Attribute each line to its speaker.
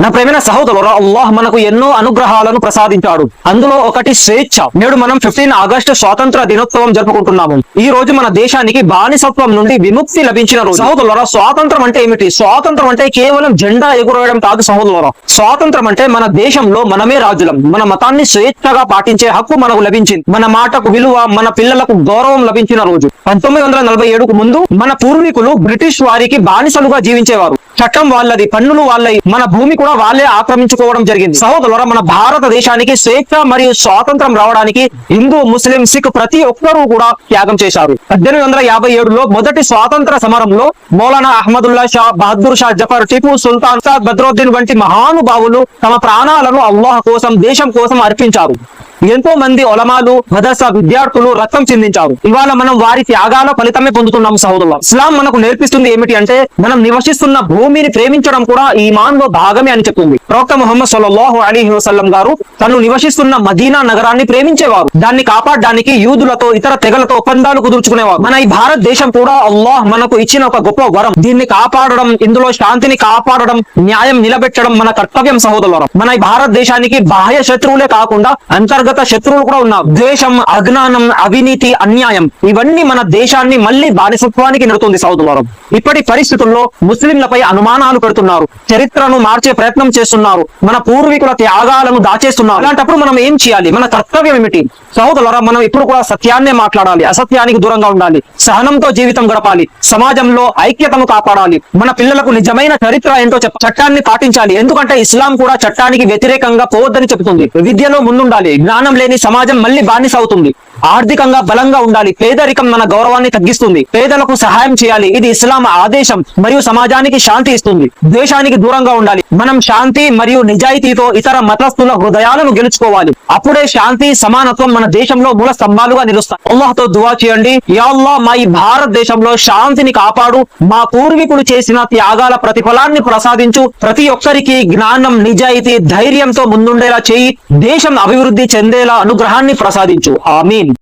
Speaker 1: నా ప్రేమైన సహోదరు అల్లాహ్ మనకు ఎన్నో అనుగ్రహాలను ప్రసాదించాడు. అందులో ఒకటి స్వేచ్ఛ. నేడు మనం ఫిఫ్టీన్ ఆగస్టు స్వాతంత్ర దినోత్సవం జరుపుకుంటున్నాము. ఈ రోజు మన దేశానికి బానిసత్వం నుండి విముక్తి లభించిన రోజు. సహోదరులరా స్వాతంత్రం అంటే ఏమిటి? స్వాతంత్రం అంటే కేవలం జెండా ఎగురవేయడం కాదు సహోదరుల స్వాతంత్రం అంటే మన దేశంలో మనమే రాజులం. మన మతాన్ని స్వేచ్ఛగా పాటించే హక్కు మనకు లభించింది. మన మాటకు విలువ మన పిల్లలకు గౌరవం లభించిన రోజు. పంతొమ్మిది వందల నలభై ఏడుకు ముందు మన పూర్వీకులు బ్రిటిష్ వారికి బానిసలుగా జీవించేవారు. చట్టం వాళ్ళది పన్నులు వాళ్ళవి మన భూమి కూడా వాళ్ళే ఆక్రమించుకోవడం జరిగింది. సహోదరుల మన భారతదేశానికి స్వేచ్ఛ మరియు స్వాతంత్రం రావడానికి హిందూ ముస్లిం సిక్ ప్రతి ఒక్కరూ కూడా త్యాగం చేశారు. పద్దెనిమిది వందల యాభై ఏడులో మొదటి స్వాతంత్ర సమరంలో మౌలానా అహ్మదుల్లా షా బహదూర్ షా జఫర్ టిపు సుల్తాన్ సాద్ బద్రుద్దీన్ వంటి మహానుభావులు తమ ప్రాణాలను అల్లాహ్ కోసం దేశం కోసం అర్పించారు. ఎంతో మంది ఒలమాలు మదర్సా విద్యార్థులు రక్తం చిందించారు. ఇవాళ మనం వారి త్యాగాల ఫలితమే పొందుతున్నాం సహోదరులు ఇస్లాం మనకు నేర్పిస్తుంది ఏమిటి అంటే మనం నివసిస్తున్న భూమిని ప్రేమించడం కూడా ఈ మాన్లో భాగమే అని చెప్తుంది. ప్రవక్త ముహమ్మద్ సల్లల్లాహు అలీ వసల్లం గారు తను నివసిస్తున్న మదీనా నగరాన్ని ప్రేమించేవారు. దాన్ని కాపాడడానికి యూదులతో ఇతర తెగలతో ఒప్పందాలు కుదుర్చుకునేవారు. మన ఈ భారతదేశం కూడా అల్లాహ్ మనకు ఇచ్చిన ఒక గొప్ప వరం. దీన్ని కాపాడడం ఇందులో శాంతిని కాపాడడం న్యాయం నిలబెట్టడం మన కర్తవ్యం సహోదరులం మన ఈ భారతదేశానికి బాహ్య శత్రువులే కాకుండా అంతర్గత శత్రువులు కూడా ఉన్నారు. ద్వేషం అజ్ఞానం అవినీతి అన్యాయం ఇవన్నీ మన దేశాన్ని మళ్ళీ బానిసత్వానికి నెడుతుంది సహోదరులం ఇప్పటి పరిస్థితుల్లో ముస్లింలపై అనుమానాలు పెడుతున్నారు. చరిత్రను మార్చే ప్రయత్నం చేస్తున్నారు. మన పూర్వీకుల త్యాగాలను దాచేస్తున్నారు. అలాంటప్పుడు మనం ఏం చేయాలి? మన కర్తవ్యం ఏమిటి? సహోదరులరా మనం ఇప్పుడు కూడా సత్యాన్నే మాట్లాడాలి. అసత్యానికి దూరంగా ఉండాలి. సహనంతో జీవితం గడపాలి. సమాజంలో ఐక్యతను కాపాడాలి. మన పిల్లలకు నిజమైన చరిత్ర ఏంటో చెప్ప చట్టాన్ని పాటించాలి. ఎందుకంటే ఇస్లాం కూడా చట్టానికి వ్యతిరేకంగా పోవద్దని చెబుతుంది. విద్యలో ముందుండాలి. జ్ఞానం లేని సమాజం మళ్ళీ బానిస అవుతుంది. ఆర్థికంగా బలంగా ఉండాలి. పేదరికం మన గౌరవాన్ని తగ్గిస్తుంది. పేదలకు సహాయం చేయాలి. ఇది ఇస్లాం ఆదేశం మరియు సమాజానికి శాంతి ఇస్తుంది. ద్వేషానికి దూరంగా ఉండాలి. మనం శాంతి మరియు నిజాయితీతో ఇతర మతస్థుల హృదయాలను గెలుచుకోవాలి. అప్పుడే శాంతి సమానత్వం మన దేశంలో మూల స్తంభాలుగా నిలుస్తాయి. అల్లాహ్తో దువా చేయండి. యాల్లా మా ఈ భారతదేశంలో శాంతిని కాపాడు. మా పూర్వీకులు చేసిన త్యాగాల ప్రతిఫలాన్ని ప్రసాదించు. ప్రతి ఒక్కరికి జ్ఞానం నిజాయితీ ధైర్యంతో ముందుండేలా చేయి. దేశం అభివృద్ధి చెందేలా అనుగ్రహాన్ని ప్రసాదించు. ఆమీన్.